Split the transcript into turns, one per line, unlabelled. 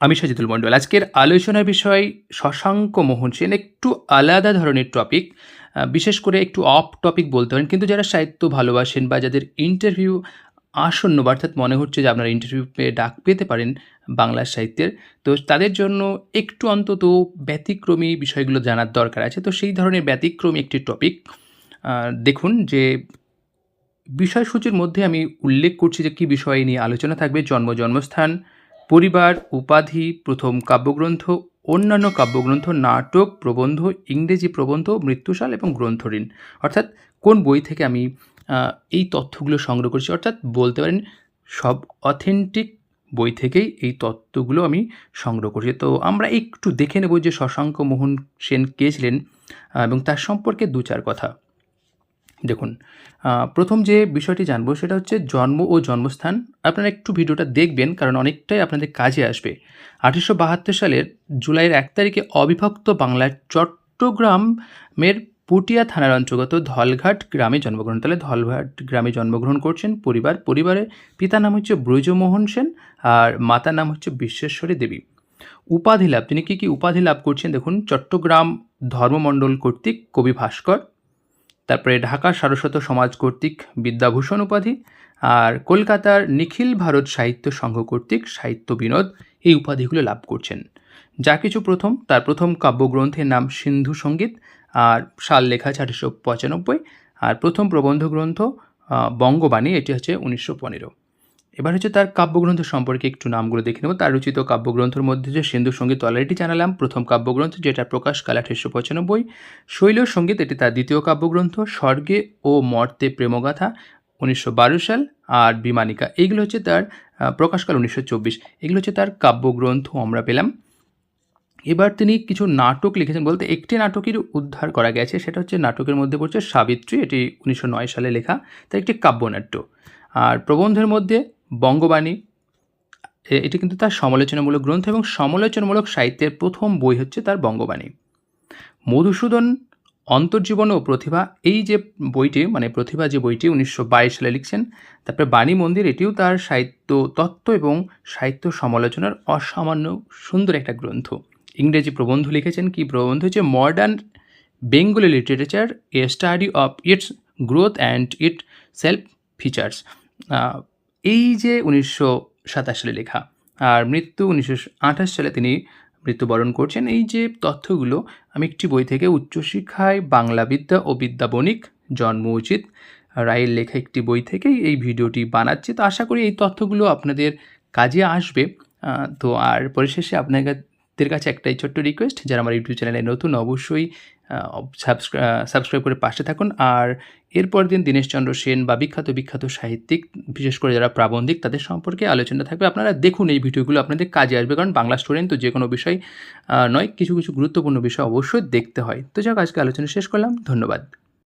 আমি সাজিদুল মণ্ডল। আজকের আলোচনার বিষয় শশাঙ্ক মোহন সেন, একটু আলাদা ধরনের টপিক বিশেষ করে একটু অফ টপিক বলতে পারেন। কিন্তু যারা সাহিত্য ভালোবাসেন বা যাদের ইন্টারভিউ আসন্ন অর্থাৎ মনে হচ্ছে যে আপনারা ইন্টারভিউ পেয়ে ডাক পেতে পারেন বাংলা সাহিত্যের, তো তাদের জন্য একটু অন্তত ব্যতিক্রমী বিষয়গুলো জানার দরকার আছে। তো সেই ধরনের ব্যতিক্রমী একটি টপিক দেখুন যে বিষয়সূচির মধ্যে আমি উল্লেখ করছি যে কী বিষয় নিয়ে আলোচনা থাকবে, জন্ম, জন্মস্থান পরিবার, উপাধি, প্রথম কাব্যগ্রন্থ, অন্যান্য কাব্যগ্রন্থ, নাটক প্রবন্ধ, ইংরেজি প্রবন্ধ, মৃত্যুশাল এবং গ্রন্থঋণ অর্থাৎ কোন বই থেকে আমি এই তথ্যগুলো সংগ্রহ করছি, অর্থাৎ বলতে পারেন সব অথেন্টিক বই থেকেই এই তত্ত্বগুলো আমি সংগ্রহ করছি। তো আমরা একটু দেখে নেব যে শশাঙ্ক মোহন সেন কে ছিলেন এবং তার সম্পর্কে দু চার কথা। দেখুন প্রথম যে বিষয়টি জানব সেটা হচ্ছে জন্ম ও জন্মস্থান। আপনারা একটু ভিডিওটা দেখবেন, কারণ অনেকটাই আপনাদের কাজে আসবে। আঠেরোশো বাহাত্তর সালের জুলাইয়ের এক তারিখে অবিভক্ত বাংলার চট্টগ্রামের পুটিয়া থানার অন্তর্গত ধলঘাট গ্রামে জন্মগ্রহণ, তাহলে ধলঘাট গ্রামে জন্মগ্রহণ করছেন পরিবার। পরিবারের পিতার নাম হচ্ছে ব্রজমোহন সেন আর মাতার নাম হচ্ছে বিশ্বেশ্বরী দেবী। উপাধি লাভ, তিনি কী কী উপাধি লাভ করছেন দেখুন, চট্টগ্রাম ধর্মমণ্ডল কর্তৃক কবি ভাস্কর তারপরে ঢাকা সারস্বত সমাজ কর্তৃক বিদ্যাভূষণ উপাধি আর কলকাতার নিখিল ভারত সাহিত্য সংঘ কর্তৃক সাহিত্য বিনোদ এই উপাধিগুলো লাভ করছেন। যা কিছু প্রথম, তার প্রথম কাব্যগ্রন্থের নাম সিন্ধু সংগীত আর সাল লেখা আঠারোশো পঁচানব্বই। আর প্রথম প্রবন্ধ গ্রন্থ বঙ্গবাণী, এটি হচ্ছে উনিশশো পনেরো। এবার হচ্ছে তার কাব্যগ্রন্থ সম্পর্কে একটু নামগুলো দেখে নেব। তার রচিত কাব্যগ্রন্থের মধ্যে যে সিন্ধু সংগীত অলরেডি জানালাম, প্রথম কাব্যগ্রন্থ যেটা প্রকাশ কাল আঠেরোশো পঁচানব্বই। শৈল সংগীত, এটি তার দ্বিতীয় কাব্যগ্রন্থ, স্বর্গে ও মর্তে প্রেমগাথা, উনিশশো বারো সাল, আর বিমানিকা। এইগুলো হচ্ছে তার প্রকাশকাল উনিশশো চব্বিশ। এগুলো হচ্ছে তার কাব্যগ্রন্থ আমরা পেলাম। এবার তিনি কিছু নাটক লিখেছেন বলতে একটি নাটকের উদ্ধার করা গেছে, সেটা হচ্ছে নাটকের মধ্যে পড়ছে সাবিত্রী, এটি উনিশশো নয় সালে লেখা, তার একটি কাব্যনাট্য। আর প্রবন্ধের মধ্যে বঙ্গবাণী এটি কিন্তু তার সমালোচনামূলক গ্রন্থ এবং সমালোচনামূলক সাহিত্যের প্রথম বই হচ্ছে তার বঙ্গবাণী। মধুসূদন, অন্তর্জীবন ও প্রতিভা, এই যে বইটি মানে প্রতিভা যে বইটি উনিশশো বাইশ সালে লিখছেন, তারপরে বাণী মন্দির, এটিও তার সাহিত্য তত্ত্ব এবং সাহিত্য সমালোচনার অসামান্য সুন্দর একটা গ্রন্থ। ইংরেজি প্রবন্ধ লিখেছেন, কি প্রবন্ধ? হচ্ছে modern Bengali literature, a study of its growth and itself features এই যে উনিশশো সাতাশ সালে লেখা আর মৃত্যু উনিশশো আঠাশ সালে তিনি মৃত্যুবরণ করছেন, এই যে তথ্যগুলো, আমি একটি বই থেকে উচ্চশিক্ষায় বাংলা বিদ্যা ও বিদ্যা বণিক জন্ম উচিত রায়ের লেখা একটি বই থেকেই এই ভিডিওটি বানাচ্ছি। তো আশা করি এই তথ্যগুলো আপনাদের কাজে আসবে। তো আর পরিশেষে আপনাদের কাছে একটাই ছোট্ট রিকোয়েস্ট যারা আমার ইউটিউব চ্যানেলে নতুন, অবশ্যই সাবস্ক্রাইব করে পাশে থাকুন। আর এরপর দিন দীনেশচন্দ্র সেন বা বিখ্যাত বিখ্যাত সাহিত্যিক, বিশেষ করে যারা প্রাবন্ধিক, তাদের সম্পর্কে আলোচনা থাকবে। আপনারা দেখুন এই ভিডিওগুলো, আপনাদের কাজে আসবে। কারণ বাংলা স্টুডেন্ট তো যে কোনো বিষয় নয়, কিছু কিছু গুরুত্বপূর্ণ বিষয় অবশ্যই দেখতে হয়। তো যাক, আজকে আলোচনা শেষ করলাম। ধন্যবাদ।